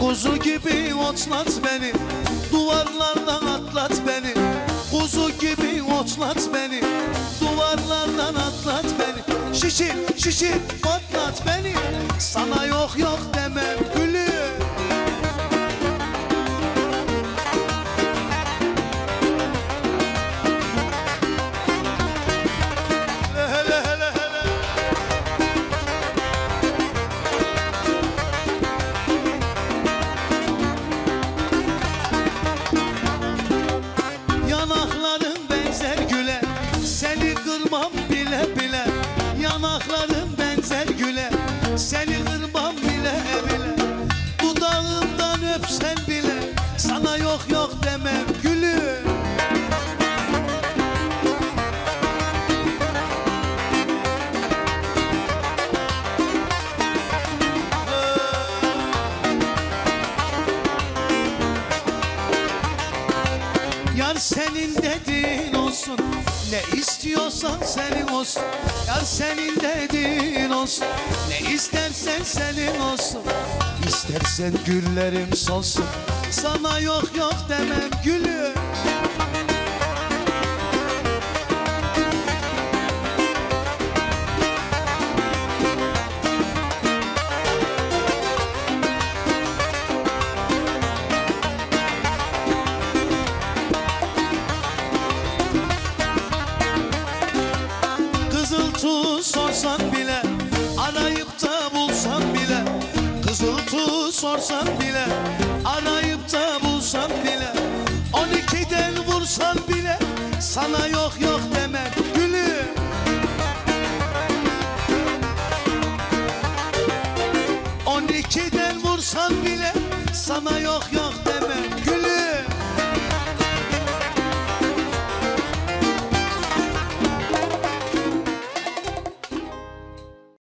Kuzu gibi otlat beni Duvarlardan atlat beni. Kuzu gibi otlat beni Duvarlardan atlat beni. Şişir şişir patlat beni. Sana yok yok yok yok demem Yar senin dediğin olsun Ne istiyorsan senin olsun. Yar senin dediğin olsun Ne istersen senin olsun. İstersen güllerim solsun Sana yok yok demem gülüm. Kızıltu sorsan bile Kızıltu sorsan bile Arayıp da bulsan bile On ikiden vursan bile Sana yok yok demem gülüm On ikiden vursan bile Sana yok yok